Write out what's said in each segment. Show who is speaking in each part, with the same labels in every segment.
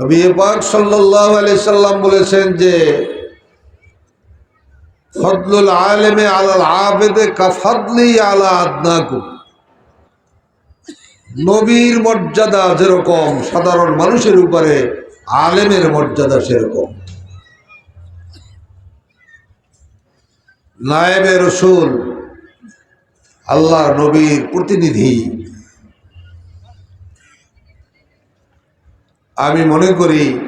Speaker 1: নবী পাক সাল্লাহ আলি সাল্লাম বলেছেন যে, ফদলুল আলেমে আলাল আবেদে কাফাদলি আলা আদনাকু নবীর মর্যাদা যেরকম, সাধারণ মানুষের উপরে আলেমের মর্যাদা সেরকম। নায়েবে রসুল আল্লাহ নবীর প্রতিনিধি। আমি মনে করি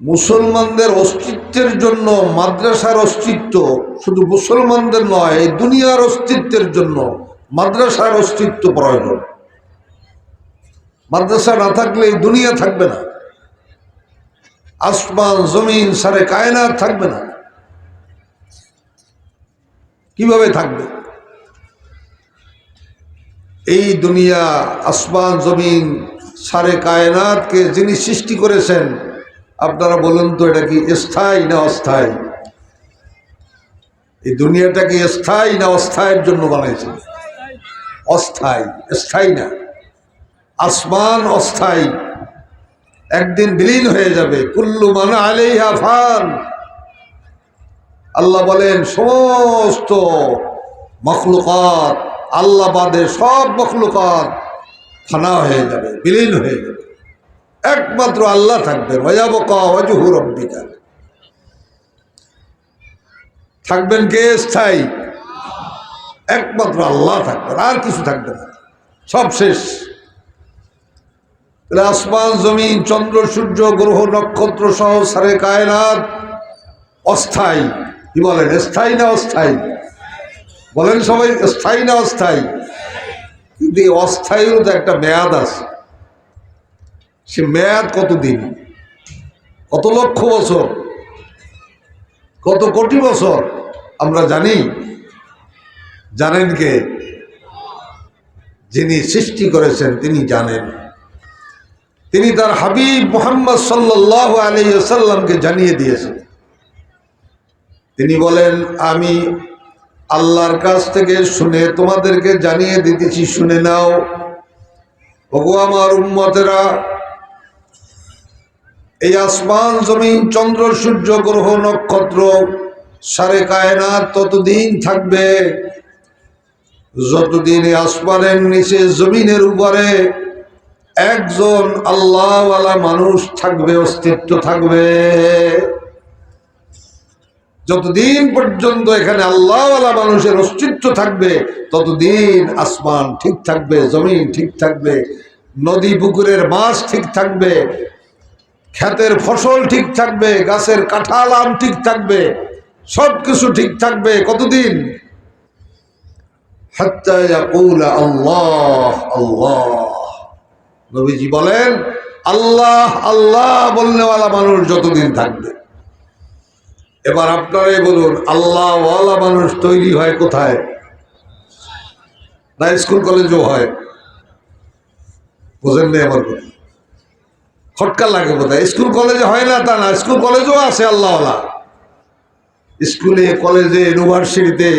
Speaker 1: মুসলমানদের অস্তিত্বের জন্য মাদ্রাসার অস্তিত্ব শুধু মুসলমানদের নয়, এই দুনিয়ার অস্তিত্বের জন্য মাদ্রাসার অস্তিত্ব প্রয়োজন। মাদ্রাসা না থাকলে এই দুনিয়া থাকবে না। আসমান, জমিন, সারে কায়নাত থাকবে না। কীভাবে থাকবে? এই দুনিয়া, আসমান, জমিন সারে কায়নাতকে যিনি সৃষ্টি করেছেন, আপনারা বলুন তো এটা কি স্থায়ী না অস্থায়ী? এই দুনিয়াটা কি স্থায়ী না অস্থায়ের জন্য বানাইছেন অস্থায়ী, স্থায়ী না। আসমান অস্থায়ী। একদিন বিলীন হয়ে যাবে। কুল্লু মানে আলেইহা ফান। আল্লাহ বলেন, সমস্ত মখলুকাত, আল্লাহ বাদে সব মখলুকাত ফানা হয়ে যাবে, বিলীন হয়ে যাবে। একমাত্র আল্লাহ ওয়াবকা ওয়াজহু রব্বিকা। থাকবেন কে? স্থায়ী। একমাত্র আল্লাহ থাকবেন, আর কিছু থাকবে না। সব শেষ। আসমান, জমিন, চন্দ্র, সূর্য, গ্রহ, নক্ষত্র সহ সারে কায়নাত অস্থায়ী। কি বলেন? স্থায়ী না অস্থায়ী? বলেন সবাই, স্থায়ী না অস্থায়ী? কিন্তু এই অস্থায়ীরও তো একটা মেয়াদ আছে। সে মেয়াদ কতদিন? কত লক্ষ বছর? কত কোটি বছর? আমরা জানি। জানেন কে? যিনি সৃষ্টি করেছেন, তিনি জানেন। তিনি তার হাবিব মোহাম্মদ সাল্লাহ আলী জানিয়ে দিয়েছেন। তিনি বলেন, আমি আল্লাহর কাছ থেকে শুনে তোমাদেরকে জানিয়ে দিতেছি, শুনে নাও। ওগো আমার উম্মতেরা, এই আসমান জমিন, চন্দ্র, সূর্য, গ্রহ, নক্ষত্র, সারে কায়নাত ততদিন থাকবে। যতদিন আসমানের নিচে, জমিনের উপরে একজন আল্লাহওয়ালা মানুষ থাকবে, অস্তিত্ব থাকবে। যতদিন পর্যন্ত এখানে আল্লাহওয়ালা মানুষের অস্তিত্ব থাকবে, ততদিন আসমান ঠিক থাকবে, জমিন ঠিক থাকবে, নদী, পুকুরের মাছ ঠিক থাকবে, ক্ষেতের ফসল ঠিক থাকবে, গাছের কাঁঠাল আম ঠিক থাকবে সব কিছু ঠিক থাকবে। কতদিন? আল্লাহ আল্লাহ। নবীজি বলেন, আল্লাহ আল্লাহ বলনেওয়ালা মানুষ যতদিন থাকবে। এবার আপনারাই বলুন, আল্লাহওয়ালা মানুষ তৈরি হয় কোথায়? না, স্কুল কলেজও হয়। বোঝেন নেই আমার কথা? খটকা লাগে বোধহয়। স্কুল কলেজে হয় না তা না, স্কুল কলেজও আছে আল্লাহওয়ালা। স্কুলে, কলেজে, ইউনিভার্সিটিতে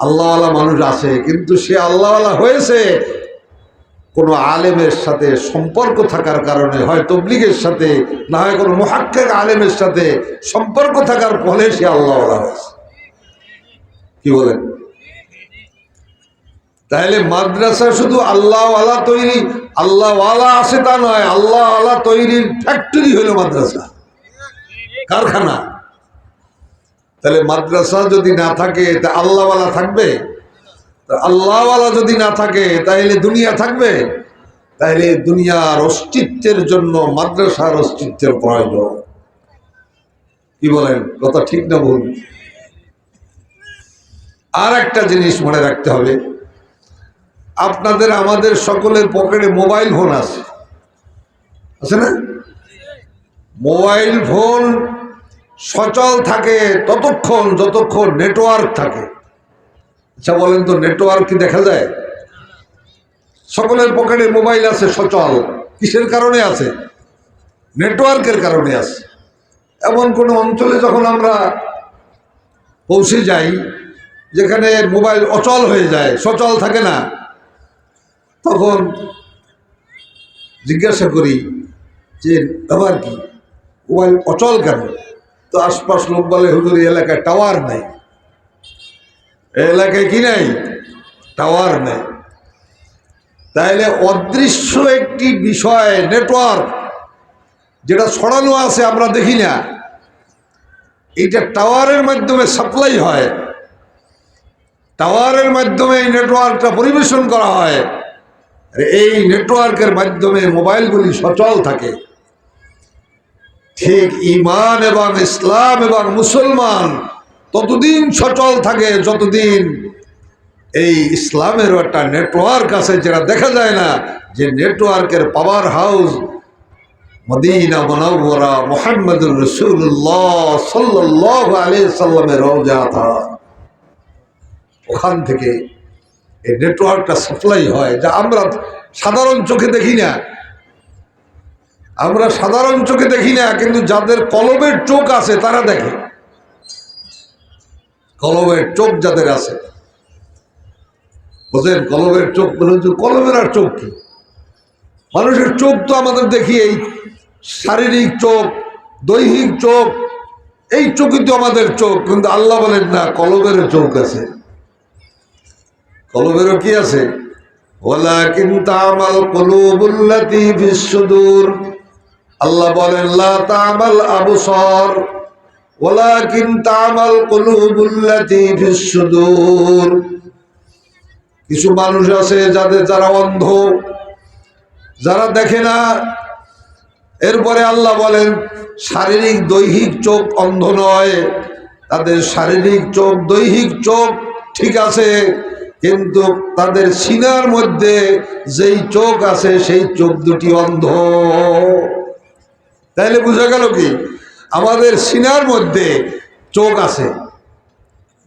Speaker 1: আল্লাহওয়ালা মানুষ আছে, কিন্তু সে আল্লাহওয়ালা হয়েছে। কোনো আলেমের সাথে সম্পর্ক থাকার কারণে, হয় তবলিগের সাথে, না হয় কোনো মহাক্কের আলেমের সাথে সম্পর্ক থাকার ফলে সে আল্লাহওয়ালা হয়েছে। কি বলেন? তাহলে মাদ্রাসা শুধু আল্লাহওয়ালা তৈরি আল্লাহওয়ালা আছে তা নয় আল্লাহওয়ালা তৈরির ফ্যাক্টরি হইল মাদ্রাসা। কারখানা। তাহলে মাদ্রাসা যদি না থাকে, তা আল্লাহওয়ালা থাকবে? আল্লাহওয়ালা যদি না থাকে তাহলে দুনিয়া থাকবে? তাহলে দুনিয়ার অস্তিত্বের জন্য, মাদ্রাসার অস্তিত্বের প্রয়োজন। কি বলেন? কথা ঠিক না ভুল? আর একটা জিনিস মনে রাখতে হবে। আপনাদের, আমাদের সকলের পকেটে মোবাইল ফোন আছে। আছে না? মোবাইল ফোন সচল থাকে ততক্ষণ, যতক্ষণ নেটওয়ার্ক থাকে। আচ্ছা বলেন তো নেটওয়ার্ক কি দেখা যায়? সকলের পকেটে মোবাইল আছে, সচল। কিসের কারণে আছে? নেটওয়ার্কের কারণে আছে। এমন কোনো অঞ্চলে যখন আমরা পৌঁছে যাই, যেখানে মোবাইল অচল হয়ে যায়, সচল থাকে না, তখন জিজ্ঞাসা করি যে, ব্যাপার কি? মোবাইল অচল কেন? তো আশপাশ লোক বলে, হুজুর এলাকায় টাওয়ার নেই। এলাকায় কি নাই? টাওয়ার নেই। তাইলে অদৃশ্য একটি বিষয় নেটওয়ার্ক যেটা ছড়ানো আছে আমরা দেখি না। এইটা টাওয়ারের মাধ্যমে সাপ্লাই হয়। টাওয়ারের মাধ্যমে এই নেটওয়ার্কটা পরিবেশন করা হয়। এই নেটওয়ার্কের মাধ্যমে মোবাইলগুলি সচল থাকে। ঠিক ইমান এবং ইসলাম এবং মুসলমান ততদিন সচল থাকে, যতদিন এই ইসলামেরও একটা নেটওয়ার্ক আছে যেটা দেখা যায় না, যে নেটওয়ার্কের পাওয়ার হাউস মদিনা মনবরা মোহাম্মদুর রসুল্লাহ সাল্লাহ আলি সাল্লামের রওজা থা ওখান থেকে এই নেটওয়ার্কটা সাপ্লাই হয়। যা আমরা সাধারণ চোখে দেখি না। আমরা সাধারণ চোখে দেখি না, কিন্তু যাদের কলবের চোখ আছে তারা দেখে। কলবের চোখ যাদের আছে। বোঝেন কলবের চোখ বলে যে কলবের আর চোখ কি? মানুষের চোখ তো আমাদের দেখি, এই শারীরিক চোখ, দৈহিক চোখ, এই চোখই তো আমাদের চোখ। কিন্তু আল্লাহ বলেন, না কলবেরও চোখ আছে। কলবেরও কি আছে? ওলা কিন্তু আমাল কলুবুল্লাতি বিশ্বদূর আল্লাহ বলেন, লা তামাল আবসর। ওলা কিন্তু আমাল কলুবুল্লাতি কিছু মানুষ আছে যাদের যারা অন্ধ, যারা দেখে না। এরপরে আল্লাহ বলেন, শারীরিক দৈহিক চোখ অন্ধ নয়। তাদের শারীরিক চোখ, দৈহিক চোখ ঠিক আছে, কিন্তু তাদের সিনার মধ্যে যেই চোখ আছে, সেই চোখ দুটি অন্ধ। তাইলে বোঝা গেল কি? আমাদের সিনার মধ্যে চোখ আছে।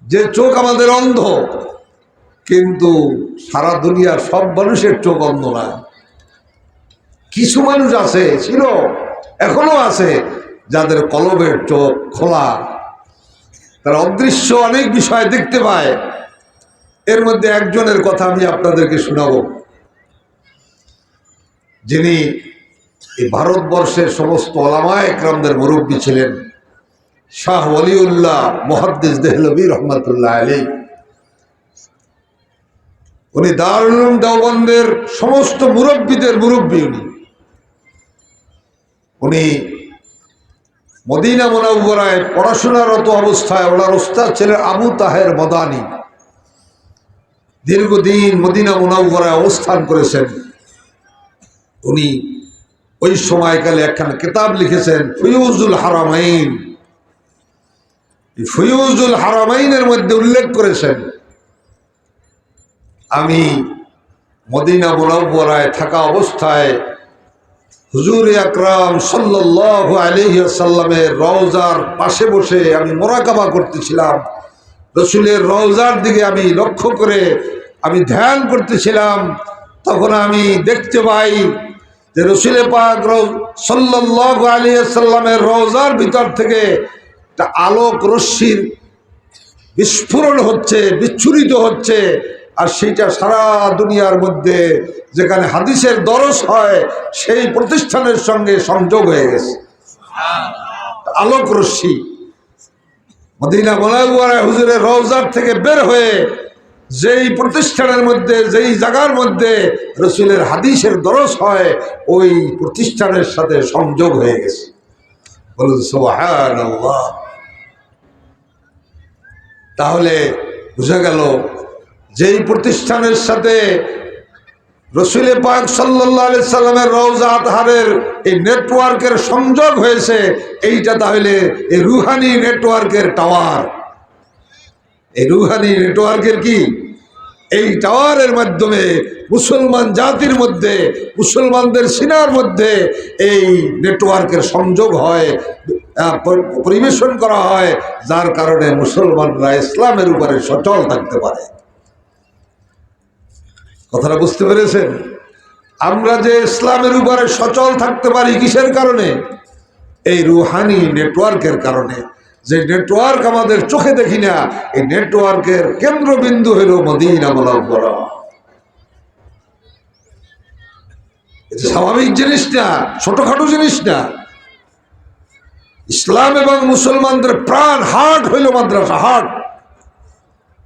Speaker 1: যে চোখ আমাদের অন্ধ, কিন্তু সারা দুনিয়ার সব মানুষের চোখ অন্ধ না কিছু মানুষ আছে, ছিল, এখনও আছে, যাদের কলবের চোখ খোলা। তারা অদৃশ্য অনেক বিষয় দেখতে পায়। এর মধ্যে একজনের কথা আমি আপনাদেরকে শোনাব। যিনি এই ভারতবর্ষের সমস্ত ওলামা একরামদের মুরব্বী ছিলেন শাহ ওলিউল্লাহ মহাদ্দিস দেহলবী রহমতুল্লাহ আলী উনি দারুল দেওবন্দের সমস্ত মুরব্বীদের মুরব্বী উনি। উনি মদিনা মোনাব্বরায় পড়াশোনারত অবস্থায় ওনার ওস্তাদ ছিলেন আবু তাহের মদানি। দীর্ঘদিন মদিনা মোনাব্বরায় অবস্থান করেছেন। উনি ওই সময়কালে একখান কিতাব লিখেছেন ফিউজুল হারামাইন। ফিউজুল হারামাইনের মধ্যে উল্লেখ করেছেন, আমি মদিনা মোনাব্বরায় থাকা অবস্থায় হুজুর আকরাম সাল্লাহ আলহিসাল্লামের রওজার পাশে বসে আমি মোরাকাবা করতেছিলাম। রসুলের রওজার দিকে আমি লক্ষ্য করে আমি ধ্যান করতেছিলাম। তখন আমি দেখতে পাই যে রসুলে পাক সাল্লাহ আলিয়াল্লামের রওজার ভিতর থেকে একটা আলোক রশ্মির বিস্ফোরণ হচ্ছে, বিচ্ছুরিত হচ্ছে, আর সেইটা সারা দুনিয়ার মধ্যে যেখানে হাদিসের দরস হয়, সেই প্রতিষ্ঠানের সঙ্গে সংযোগ হয়ে গেছে। আলোক রশ্মি। মদিনা মোলাগুয়ারা হুজুরের রওজার থেকে বের হয়ে যেই প্রতিষ্ঠানের মধ্যে, যেই জায়গার মধ্যে রসুলের হাদিসের দরস হয়, ওই প্রতিষ্ঠানের সাথে সংযোগ হয়ে গেছে। বলুন সোহান তাহলে বোঝা গেল, যেই প্রতিষ্ঠানের সাথে রসুল পাক সাল্লাহ সাল্লামের রওজা আতহারের এই নেটওয়ার্কের সংযোগ হয়েছে, এইটা তাহলে এই রুহানি নেটওয়ার্কের টাওয়ার এই রুহানি নেটওয়ার্কের কি? এই টাওয়ারের মাধ্যমে মুসলমান জাতির মধ্যে, মুসলমানদের সিনার মধ্যে এই নেটওয়ার্কের সংযোগ হয় পরিবেশন করা হয়, যার কারণে মুসলমানরা ইসলামের উপরে সচল থাকতে পারে। কথাটা বুঝতে পেরেছেন? আমরা যে ইসলামের উপরে সচল থাকতে পারি কিসের কারণে? এই রুহানি নেটওয়ার্কের কারণে। যে নেটওয়ার্ক আমাদের চোখে দেখি না, এই নেটওয়ার্কের কেন্দ্রবিন্দু হল মদিনা মোলাব্বরা এটা স্বাভাবিক জিনিস না, ছোটখাটো জিনিস না। ইসলাম এবং মুসলমানদের প্রাণ হার্ট হইল মাদ্রাসা, হার্ট।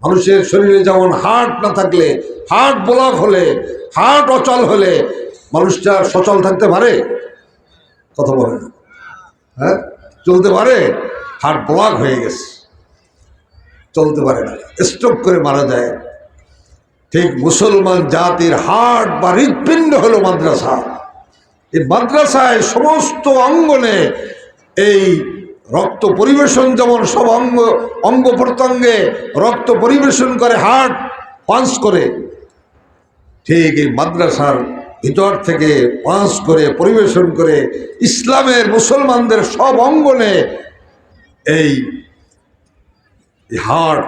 Speaker 1: মানুষের শরীরে যেমন হার্ট না থাকলে, হার্ট ব্লক হলে, হার্ট অচল হলে মানুষটা সচল থাকতে পারে? কথা বলে না। হ্যাঁ? চলতে পারে হার্ট ব্লক হয়ে গেছে। চলতে পারে না। স্ট্রোক করে মারা যায়। ঠিক মুসলমান জাতির হার্ট বা হৃৎপিণ্ড হলো মাদ্রাসা। এই মাদ্রাসায় সমস্ত অঙ্গনে এই রক্ত পরিবেশন, যেমন সব অঙ্গ অঙ্গ প্রত্যঙ্গে রক্ত পরিবেশন করে হার্ট পাঞ্চ করে, ঠিক এই মাদ্রাসার ভিতর থেকে পাঁচ করে, পরিবেশন করে ইসলামের মুসলমানদের সব অঙ্গনে এই হার্ট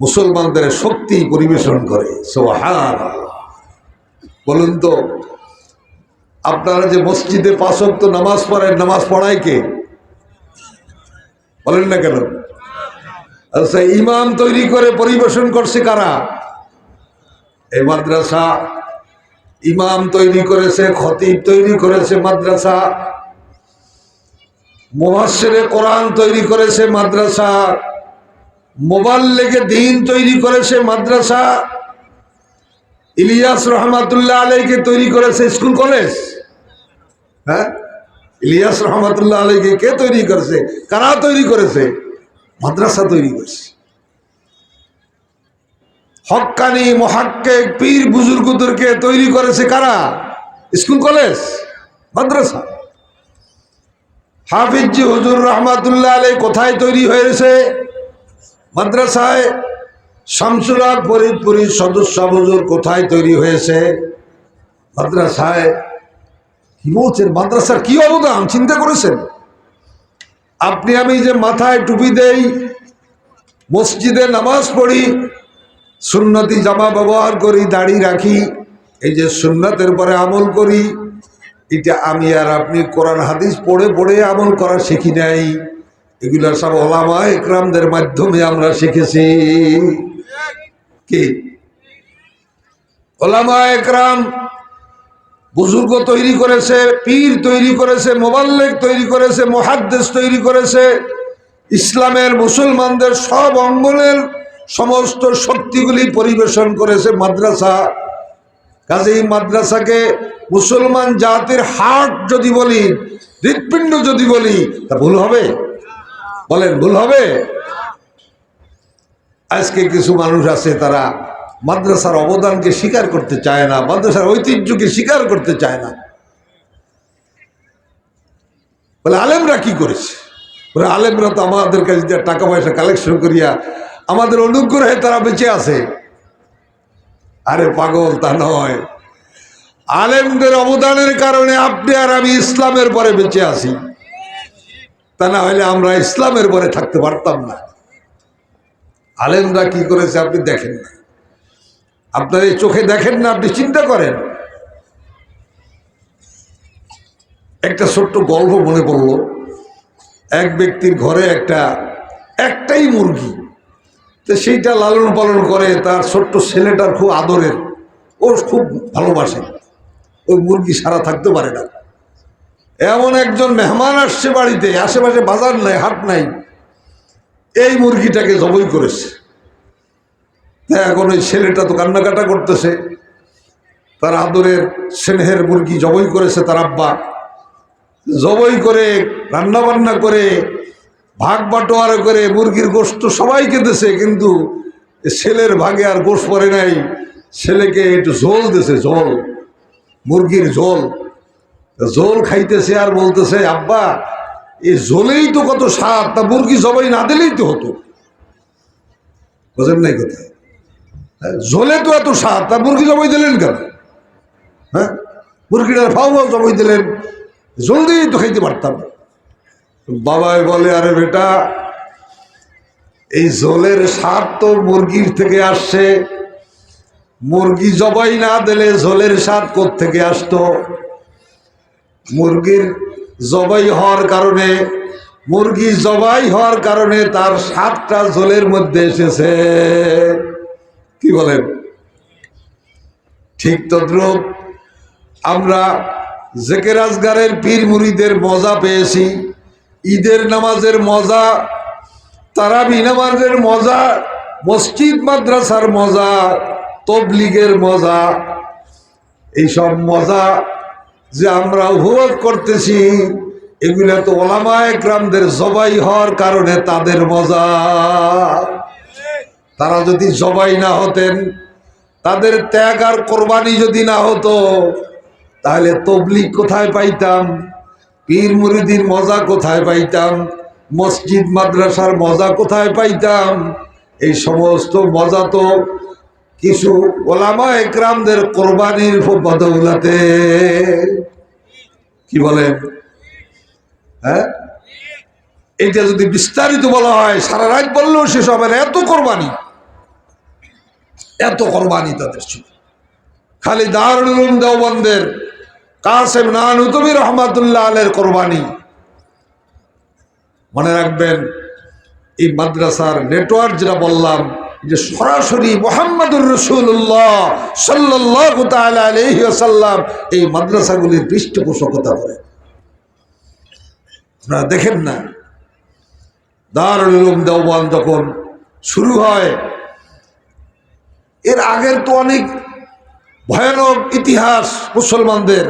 Speaker 1: মুসলমানদের শক্তি পরিবেশন করে। সোহার বলুন তো, আপনারা যে মসজিদে পাঁচক তো নামাজ পড়েন, নামাজ পড়ায় কে? বলেন না কেন? আচ্ছা ইমাম তৈরি করে পরিবেশন করছে কারা? এই মাদ্রাসা ইমাম তৈরি করেছে, খতিব তৈরি করেছে, মাদ্রাসা। মুহাসিরে কোরআন তৈরি করেছে, মাদ্রাসা। মোবাইল লেগে দিন তৈরি করেছে, মাদ্রাসা। ইলিয়াস রহমাতুল্লাহ আলাইকে তৈরি করেছে স্কুল, কলেজ। হ্যাঁ? ইলিয়াস রহমাতুল্লাহ আলাইকে কে তৈরি করেছে? কারা তৈরি করেছে? মাদ্রাসা তৈরি করেছে। হক্কানি মহাক্কে পীর বুজুর্গদেরকে তৈরি করেছে কারা? স্কুল, কলেজ, মাদ্রাসা। হাফিজি হুজুর রহমাতুল্লাহ আলাই কোথায় তৈরি হয়েছে? মাদ্রাসায়। শামসুলাক ফরিদপুরীর সদস্য হুজুর কোথায় তৈরি হয়েছে? মাদ্রাসায়। কি বলছেন? মাদ্রাসার কি অবদান? চিন্তা করেছেন? আপনি আমি যে মাথায় টুপি দেই, মসজিদে নামাজ পড়ি সুন্নতি জামা ব্যবহার করি, দাড়ি রাখি, এই যে সুন্নতের পরে আমল করি, এটা আমি আর আপনি কোরআন, হাদিস পড়ে পড়ে আমল করা শিখি নাই। এগুলো সব ওলামা একরামদের মাধ্যমে আমরা শিখেছি। কি? ওলামা একরাম বুজুর্গ তৈরি করেছে, পীর তৈরি করেছে, মোবাল্লেক তৈরি করেছে মহাদ্দেশ তৈরি করেছে, ইসলামের মুসলমানদের সব অঙ্গনের সমস্ত শক্তিগুলি পরিবেশন করেছে মাদ্রাসা। কাজেই মাদ্রাসাকে মুসলমান জাতির হার্ট যদি বলি, হৃৎপিণ্ড যদি বলি, তা ভুল হবে। বলেন, ভুল হবে? আজকে কিছু মানুষ আছে, তারা মাদ্রাসার অবদানকে স্বীকার করতে চায় না, মাদ্রাসার ঐতিহ্যকে স্বীকার করতে চায় না। বলে, আলেমরা কি করেছে? বলে, আলেমরা তো আমাদের কাছে টাকা পয়সা কালেকশন করিয়া আমাদের অনুগ্রহে তারা বেঁচে আছে। আরে পাগল, তা নয়। আলেমদের অবদানের কারণে আপনি আর আমি ইসলামের পরে বেঁচে আছি। তা না হলে আমরা ইসলামের পরে থাকতে পারতাম না। আলেমরা কি করেছে আপনি দেখেন না। আপনার এই চোখে দেখেন না, আপনি চিন্তা করেন। একটা ছোট্ট গল্প মনে পড়ল। এক ব্যক্তির ঘরে একটা, একটাই মুরগি। তো সেইটা লালন পালন করে তার ছোট্ট ছেলেটার খুব আদরের। ও খুব ভালোবাসে। ওই মুরগি সারা থাকতে পারে না। এমন একজন মেহমান আসছে বাড়িতে, আশেপাশে বাজার নাই, হাট নাই। এই মুরগিটাকে জবই করেছে। এখন ওই ছেলেটা তো কান্নাকাটা করতেছে। তার আদরের স্নেহের মুরগি জবই করেছে তার আব্বা। জবই করে রান্না বান্না করে ভাগ বাটোয়ারা করে মুরগির গোস্ত সবাইকে দেছে কিন্তু ছেলের ভাগে আর গোশ পড়ে নাই। ছেলেকে একটু ঝোল দেছে, ঝোল, মুরগির ঝোল। ঝোল খাইতেছে আর বলতেছে, আব্বা এই ঝোলেই তো কত স্বাদ, তা মুরগি জবাই না দিলেই তো হতো। বোঝেন নাই কোথায় ঝোলে তো এত স্বাদ, তা মুরগি জবাই দিলেন কেন? হ্যাঁ মুরগিটার ফাও ফাও জবাই দিলেন। ঝোল দিয়েই তো খাইতে পারতাম। বাবাই বলে, আরে বেটা, এই ঝোলের স্বাদ তো মুরগির থেকে আসছে। মুরগি জবাই না দিলে ঝোলের স্বাদ থেকে আসতো? মুরগির জবাই হওয়ার কারণে, মুরগি জবাই হওয়ার কারণে তার স্বাদটা ঝোলের মধ্যে এসেছে। কি বলেন? ঠিক তদ্রুপ আমরা জেকের আজগারের পীর মুড়িদের মজা পেয়েছি। ঈদের নামাজের মজা, তারাবি নামাজের মজা, মসজিদ মাদ্রাসার মজা, তবলিগের মজা, এইসব মজা যে আমরা উপভোগ করতেছি, এগুলা তো ওলামায় গ্রামদের জবাই হওয়ার কারণে তাদের মজা। তারা যদি জবাই না হতেন, তাদের ত্যাগ আর কোরবানি যদি না হতো, তাহলে তবলিগ কোথায় পাইতাম? পীর মুরিদির মজা কোথায় পাইতাম? মসজিদ, মাদ্রাসার মজা কোথায় পাইতাম? এই সমস্ত মজা তো কিছু ওলামা একরামদের কোরবানির বদৌলাতে। কি বলেন? হ্যাঁ? এইটা যদি বিস্তারিত বলা হয়, সারা রাত বললেও শেষ হবে না। এত কোরবানি। এত কোরবানি তাদের ছিল। খালি দারুল দেওবন্দের কাসেম নানুতমি রহমাতুল্লাহ আলের কোরবানি। মনে রাখবেন, এই মাদ্রাসার নেটওয়ার্ক যেটা বললাম যে সরাসরি মোহাম্মদুর রসুল্লাহ সাল্লাহ আলহিসাল্লাম এই মাদ্রাসাগুলির পৃষ্ঠপোষকতা করে। আপনারা দেখেন না, দারুল উলুম দেওবান যখন শুরু হয়, এর আগের তো অনেক ভয়ানক ইতিহাস মুসলমানদের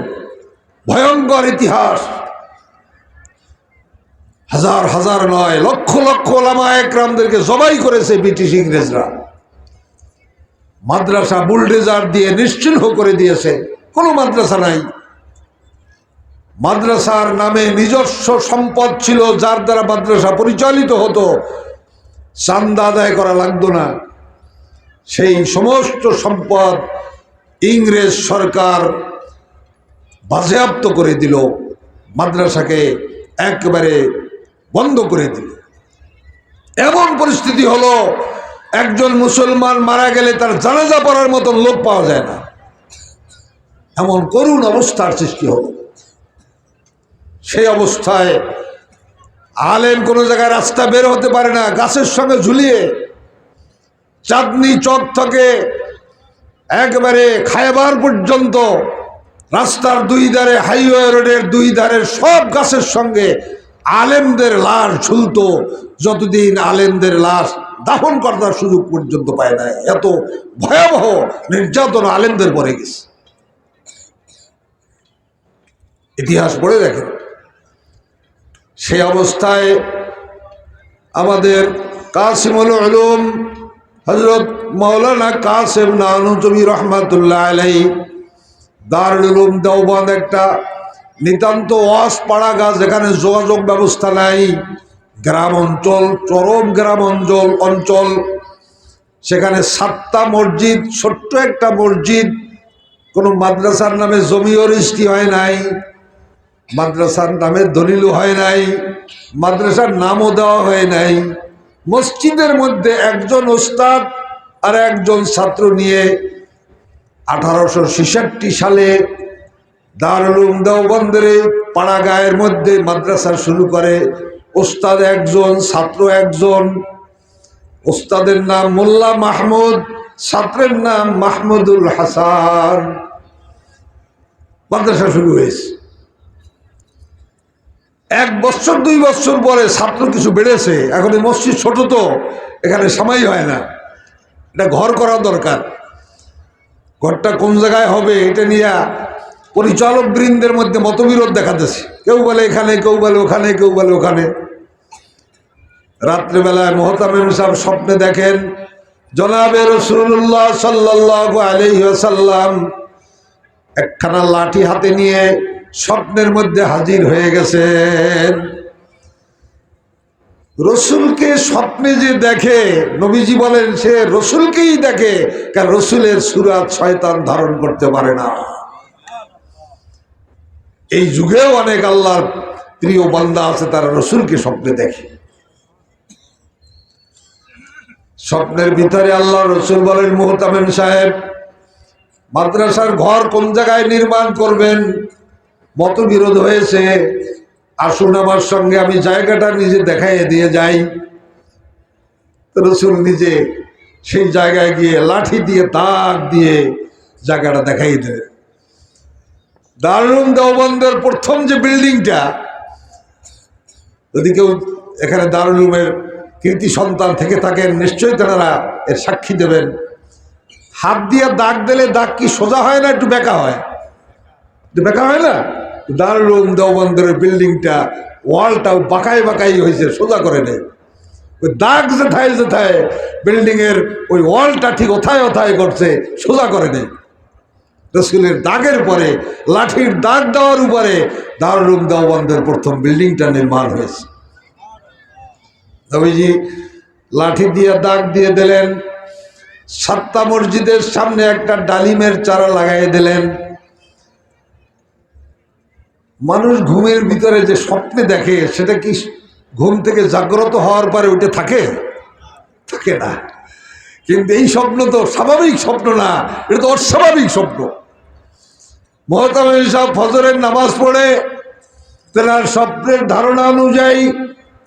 Speaker 1: ভয়ঙ্কর ইতিহাস। হাজার হাজার নয়, লক্ষ লক্ষ ওলামা একরামদেরকে জবাই করেছে ব্রিটিশ ইংরেজরা। মাদ্রাসা বুলডেজার দিয়ে নিশ্চিহ্ন করে দিয়েছে। কোনো মাদ্রাসা নাই। মাদ্রাসার নামে নিজস্ব সম্পদ ছিল, যার দ্বারা মাদ্রাসা পরিচালিত হতো। চান্দা আদায় করা লাগতো না। সেই সমস্ত সম্পদ ইংরেজ সরকার বাজেয়াপ্ত করে দিল, মাদ্রাসাকে একবারে বন্ধ করে দিল। এমন পরিস্থিতি হলো, একজন মুসলমান মারা গেলে তার জানাজা পড়ার মতন লোক পাওয়া যায় না। এমন করুণ অবস্থার সৃষ্টি হলো। সেই অবস্থায় আলেম কোনো জায়গায় রাস্তা বের হতে পারে না, গাছের সঙ্গে ঝুলিয়ে চাঁদনি চক থেকে একবারে খায়বার পর্যন্ত রাস্তার দুই ধারে হাইওয়ে রোডের দুই ধারের সব গাছের সঙ্গে আলেমদের লাশ ঝুলত। যতদিন আলেমদের লাশ দাফন করার সুযোগ পর্যন্ত পায় না এত ভয়াবহ নির্যাতন আলেমদের পরে গেছে। ইতিহাস পড়ে দেখেন সে অবস্থায় আমাদের কাসিমুল আলম হজরত মৌলানা কাসেম নানুজমি রহমাতুল্লাহ আলাই দারুল উলুম দেওবন্দ একটা নিতান্ত ওয়াস পাড়া গাছ যেখানে যোগাযোগ ব্যবস্থা নাই। গ্রাম অঞ্চল চরম গ্রাম অঞ্চল। অঞ্চল সেখানে সাতটা মসজিদ, ছোট্ট একটা মসজিদ। কোনো মাদ্রাসার নামে জমিও রেজিস্ট্রি হয় নাই। মাদ্রাসার নামে দলিলও হয় নাই। মাদ্রাসার নামও দেওয়া হয় নাই। মসজিদের মধ্যে একজন ওস্তাদ আর একজন ছাত্র নিয়ে আঠারোশো সালে দারুল দেওবন্দের পাড়া গায়ের মধ্যে মাদ্রাসা শুরু করে। ওস্তাদ একজন, ছাত্র একজন। ওস্তাদের নাম মোল্লা মাহমুদ, ছাত্রের নাম মাহমুদুল হাসান। মাদ্রাসা শুরু হয়েছে। এক বছর, দুই বছর পরে ছাত্র কিছু বেড়েছে। এখন এই মসজিদ ছোট তো, এখানে সময় হয় না। এটা ঘর করা দরকার। ঘরটা কোন জায়গায় হবে এটা নিয়ে পরিচালক বৃন্দের মধ্যে মতবিরোধ দেখাতেছে। কেউ বলে এখানে, কেউ বলে ওখানে, কেউ বলে ওখানে। রাত্রেবেলায় মোহতামিম সাহেব স্বপ্নে দেখেন, জনাবে রসুল্লাহ সাল্লাহ আলহ্লাম একখানা লাঠি হাতে নিয়ে স্বপ্নের মধ্যে হাজির হয়ে গেছেন। রসুলকে স্বপ্নে যে দেখে, নবীজি বলেন, সে রসুলকেই দেখে, কারণ রসুলের সুরাত শয়তান ধারণ করতে পারে না। এই যুগেও অনেক আল্লাহর প্রিয় বান্দা আছে, তারা রসুলকে স্বপ্নে দেখে। স্বপ্নের ভিতরে আল্লাহ রসুল বলেন মোহতামেন সাহেব, মাদ্রাসার ঘর কোন জায়গায় নির্মাণ করবেন? মতবিরোধ হয়েছে। আসুন আমার সঙ্গে, আমি জায়গাটা নিজে দেখাইয়ে দিয়ে যাই। রসুল নিজে সেই জায়গায় গিয়ে লাঠি দিয়ে তাক দিয়ে জায়গাটা দেখাই দেবে দারুণ দেওবন্দের প্রথম যে বিল্ডিংটা, যদি কেউ এখানে দারুলুমের কীর্তি সন্তান থেকে থাকেন, নিশ্চয়ই তারা এর সাক্ষী দেবেন। হাত দিয়ে দাগ দিলে দাগ কি সোজা হয় না, একটু বেঁকা হয়? একটু বেঁকা হয় না? দারুলুম দেওবন্দের বিল্ডিংটা ওয়ালটাও বাঁকাই বাঁকাই হয়েছে, সোজা করে নেই ওই দাগ যেথায় যেথায় বিল্ডিংয়ের ওই ওয়ালটা ঠিক ওথায় ওথায় করছে, সোজা করে নেই রসুলের দাগের পরে, লাঠির দাগ দেওয়ার উপরে দারুলুম দেওবন্দের প্রথম বিল্ডিংটা নির্মাণ হয়েছে। নবীজি লাঠি দিয়ে দাগ দিয়ে দিলেন, সাতটা মসজিদের সামনে একটা ডালিমের চারা লাগাই দিলেন। মানুষ ঘুমের ভিতরে যে স্বপ্নে দেখে, সেটা কি ঘুম থেকে জাগ্রত হওয়ার পরে ওইটা থাকে? থাকে না। কিন্তু এই স্বপ্ন তো স্বাভাবিক স্বপ্ন না, এটা তো অস্বাভাবিক স্বপ্ন। মহতাম সাহেব ফজরের নামাজ পড়ে তেনার স্বপ্নের ধারণা অনুযায়ী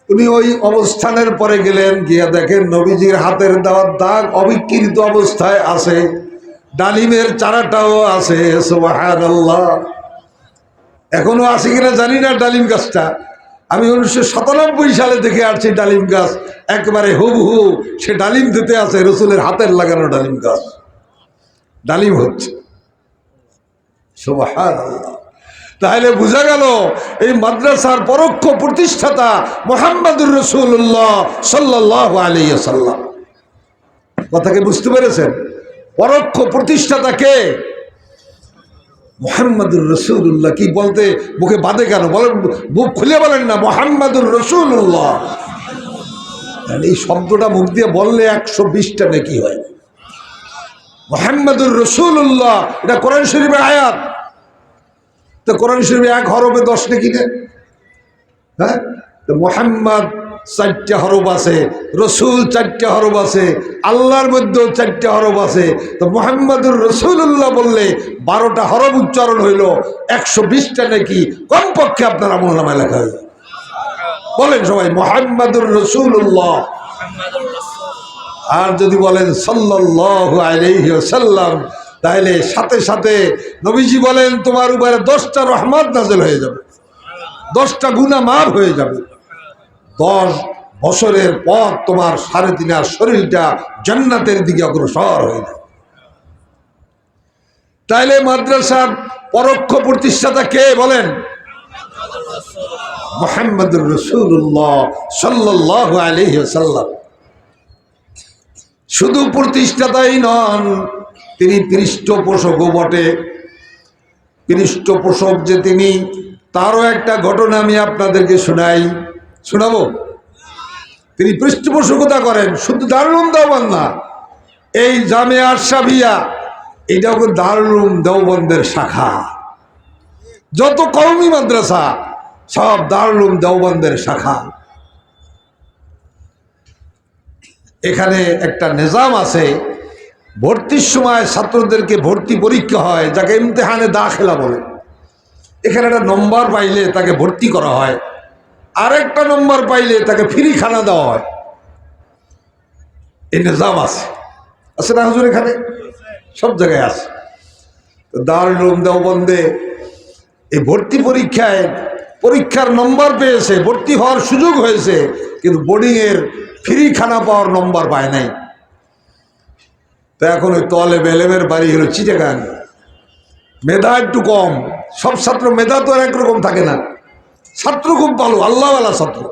Speaker 1: উনি ওই অবস্থানের পরে গেলেন, গিয়া দেখেন নবীজির হাতের দেওয়ার দাগ অবিকৃত অবস্থায় আছে, ডালিমের চারাটাও আছে সোহান আল্লাহ এখনও আছে কিনা জানি না ডালিম গাছটা। আমি উনিশশো সাতানব্বই সালে দেখে আসছি ডালিম গাছ, একেবারে হুবহু সে ডালিম দিতে আছে, রসুলের হাতের লাগানো ডালিম গাছ। ডালিম হচ্ছে। তাহলে বোঝা গেল, এই মাদ্রাসার পরোক্ষ প্রতিষ্ঠাতা মোহাম্মদুর রসুল্লাহ সাল্লাহ আলী সাল্লাম কথাকে বুঝতে পেরেছেন? পরোক্ষ প্রতিষ্ঠাতা কে? মোহাম্মদুর রসুল্লাহ কি বলতে? মুখে বাদে কেন? বলেন, মুখ খুলে বলেন না, মোহাম্মদুর রসুল্লাহ এই শব্দটা মুখ দিয়ে বললে একশো বিশটা নাকি হয়। মোহাম্মদুর রসুল্লাহ এটা কোরআন শরীফের আয়াত। তো কোরআন শরীফে এক হরফে দশ নাকি হ্যাঁ? তো মোহাম্মদ চারটে হরব আছে, রসুল চারটে হরব আছে, আল্লাহর মধ্যেও চারটে হরব আছে। তো মোহাম্মদুর রসুল্লাহ বললে বারোটা হরব উচ্চারণ হইল, একশো বিশটা নাকি কমপক্ষে আপনার আমল নামায় লেখা হইল। বলেন সবাই, মোহাম্মদুর রসুল্লাহ আর যদি বলেন সাল্লাহ সাল্লাম তাহলে সাথে সাথে নবীজি বলেন, তোমার উপরে দশটা রহমত নাজেল হয়ে যাবে। দশটা গুণা মার হয়ে যাবে। দশ বছরের পর তোমার সাড়ে তিনার শরীরটা জান্নাতের দিকে অগ্রসর হয়ে যাবে তাইলে মাদ্রাসার পরোক্ষ প্রতিষ্ঠাতা কে বলেন? মোহাম্মদুর রসুল্লাহ সাল্লাহ আলহি সাল্লাম শুধু প্রতিষ্ঠাতাই নন, তিনি পৃষ্ঠপোষকও বটে। পৃষ্ঠপোষক যে তিনি, তারও একটা ঘটনা আমি আপনাদেরকে শোনাই। শোনাবো? তিনি পৃষ্ঠপোষকতা করেন, শুধু দারুলুম দেওবন না, এই জামে আরশাভিয়া এটাও দারুলুম দেওবন্দের শাখা। যত কওমি মাদ্রাসা, সব দারুলুম দেওবন্দের শাখা। এখানে একটা নিজাম আছে, ভর্তির সময় ছাত্রদেরকে ভর্তি পরীক্ষা হয়, যাকে ইমতেহানে দাখেলা বলে। এখানে একটা নম্বর পাইলে তাকে ভর্তি করা হয়। আরেকটা নম্বর পাইলে তাকে ফ্রি খানা দেওয়া হয়। এই নিজাম আছে। আছে না হুজুর এখানে? সব জায়গায় আছে। দারুল দেওবন্দে এই ভর্তি পরীক্ষায় পরীক্ষার নম্বর পেয়েছে, ভর্তি হওয়ার সুযোগ হয়েছে, কিন্তু বোর্ডিংয়ের ফ্রি খানা পাওয়ার নম্বর পায় নাই। তো এখন ওই তলে বেলেমের বাড়ি হলো চিটাগান মেধা একটু কম, সব ছাত্র মেধা তো আর একরকম থাকে না। ছাত্র খুব ভালো আল্লাহওয়ালা ছাত্র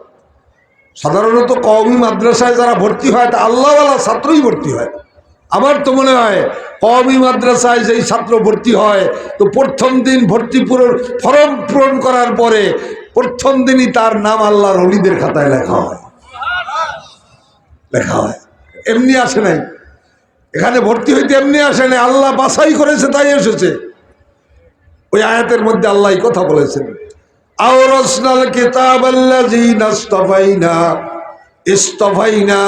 Speaker 1: সাধারণত কওমি মাদ্রাসায় যারা ভর্তি হয়, তা আল্লাহওয়ালা ছাত্রই ভর্তি হয়। আমার তো মনে হয়, কওমি মাদ্রাসায় যেই ছাত্র ভর্তি হয়, তো প্রথম দিন ভর্তি পূরণ, ফর্ম পূরণ করার পরে প্রথম দিনই তার নাম আল্লাহর অলিদের খাতায় লেখা হয়। লেখা হয়। এমনি আসে নাই। এখানে ভর্তি হইতে এমনি আসে নাই। আল্লাহ বাছাই করেছে, তাই এসেছে। ওই আয়াতের মধ্যে আল্লাহ কথা বলেছেন। আওরসনাল কিতাব আল্লাযীনা ইসতাফাইনা ইসতাফাইনা,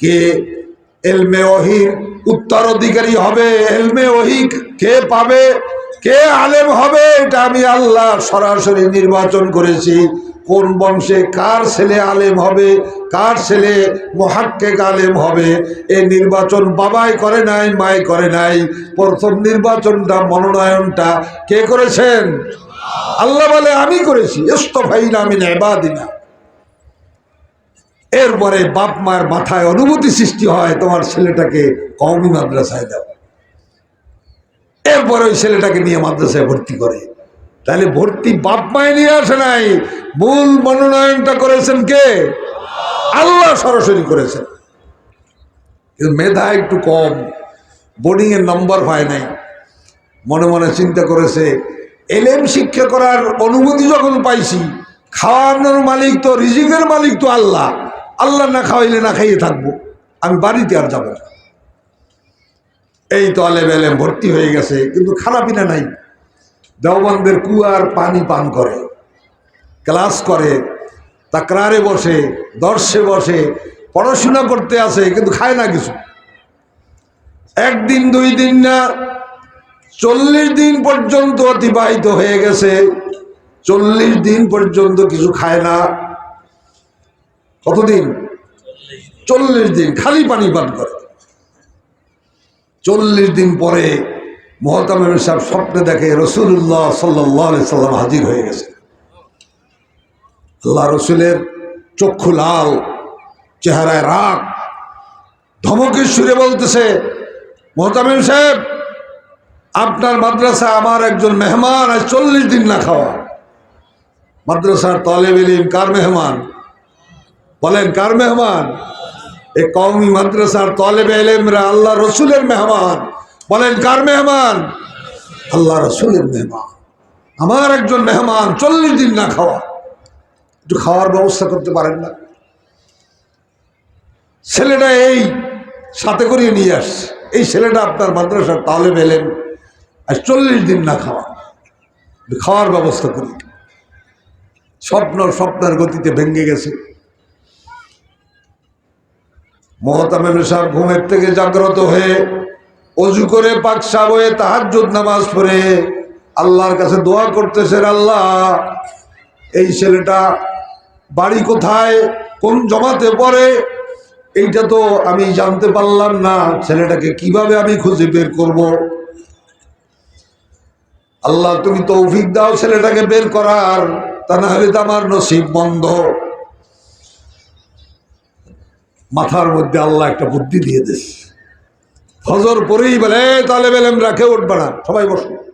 Speaker 1: কে এলমে ওহির উত্তরাধিকারী হবে, এলমে ওহি কে পাবে, কে আলেম হবে, এটা আমি আল্লাহ সরাসরি নির্বাচন করেছি। কোন বংশে কার ছেলে আলেম হবে, কার ছেলে মহাক্কেক আলেম হবে এই নির্বাচন বাবাই করে নাই, মাই করে নাই। প্রথম নির্বাচনটা, মনোনয়নটা কে করেছেন? আল্লাহ বলে, আমি করেছি। আমি এরপরে বাপ মায়ের মাথায় অনুভূতি সৃষ্টি হয়, তোমার ছেলেটাকে কওমি মাদ্রাসায় দাও। এরপরে ওই ছেলেটাকে নিয়ে মাদ্রাসায় ভর্তি করে। তাহলে ভর্তি বাপ মায় নিয়ে আসে নাই। মূল মনোনয়নটা করেছেন কে? আল্লাহ সরাসরি করেছেন। কিন্তু মেধা একটু কম। বোর্ডিংয়ের নম্বর হয় নাই। মনে মনে চিন্তা করেছে এলেম শিক্ষা করার অনুমতি যখন পাইছি খাওয়ানোর মালিক তো, রিজিকের মালিক তো আল্লাহ। আল্লাহ না খাওয়াইলে না খাইয়ে থাকব। আমি বাড়িতে আর যাব না। এই তো আলেম এলেম ভর্তি হয়ে গেছে, কিন্তু খানা পিনা নাই। দেওবন্দের কুয়ার পানি পান করে, ক্লাস করে, তাকরারে বসে, দর্শে বসে, পড়াশোনা করতে আসে, কিন্তু খায় না কিছু। একদিন দুই দিন না চল্লিশ দিন পর্যন্ত অতিবাহিত হয়ে গেছে। চল্লিশ দিন পর্যন্ত কিছু খায় না। কতদিন? চল্লিশ দিন, খালি পানি পান করে। চল্লিশ দিন পরে মহতামের সাহেব স্বপ্নে দেখে রসুল্লাহ সাল্লাহ সাল্লাম হাজির হয়ে গেছে। আল্লাহ রসুলের চক্ষু লাল, চেহারায় রাগ, ধমকের সুরে বলতেছে মোহতামিম সাহেব আপনার মাদ্রাসা আমার একজন মেহমান আজ চল্লিশ দিন না খাওয়া। মাদ্রাসার তলেব ইলিম, কার মেহমান? বলেন, কার মেহমান? এ কওমি মাদ্রাসার তলেবে এলেমরা আল্লাহ রসুলের মেহমান। বলেন, কার মেহমান? আল্লাহ রসুলের মেহমান। আমার একজন মেহমান চল্লিশ দিন না খাওয়া। একটু খাওয়ার ব্যবস্থা করতে পারেন না। ছেলেটা এই সাথে করিয়ে নিয়ে আসছে। এই ছেলেটা আপনার মাদ্রাসার তালেব এলেম আর চল্লিশ দিন না খাওয়া। খাওয়ার ব্যবস্থা করি। স্বপ্ন, স্বপ্নের গতিতে ভেঙে গেছে। মহতামেম সাহেব ঘুমের থেকে জাগ্রত হয়ে অজু করে পাকসা হয়ে তাহাজ্জুদ নামাজ পড়ে আল্লাহর কাছে দোয়া করতেছেন, আল্লাহ, এই ছেলেটা বাড়ি কোথায়? কোন জমাতে পড়ে? এইটা তো আমি জানতে পারলাম না। ছেলেটাকে কীভাবে আমি খুঁজে বের করব। আল্লাহ, তুমি তৌফিক দাও ছেলেটাকে বের করার, তা না হলে তো আমার নসিব বন্ধ। মাথার মধ্যে আল্লাহ একটা বুদ্ধি দিয়ে দিস। হজর পরেই বলে তাহলে বেলেম রাখে উঠবে না। সবাই বসো।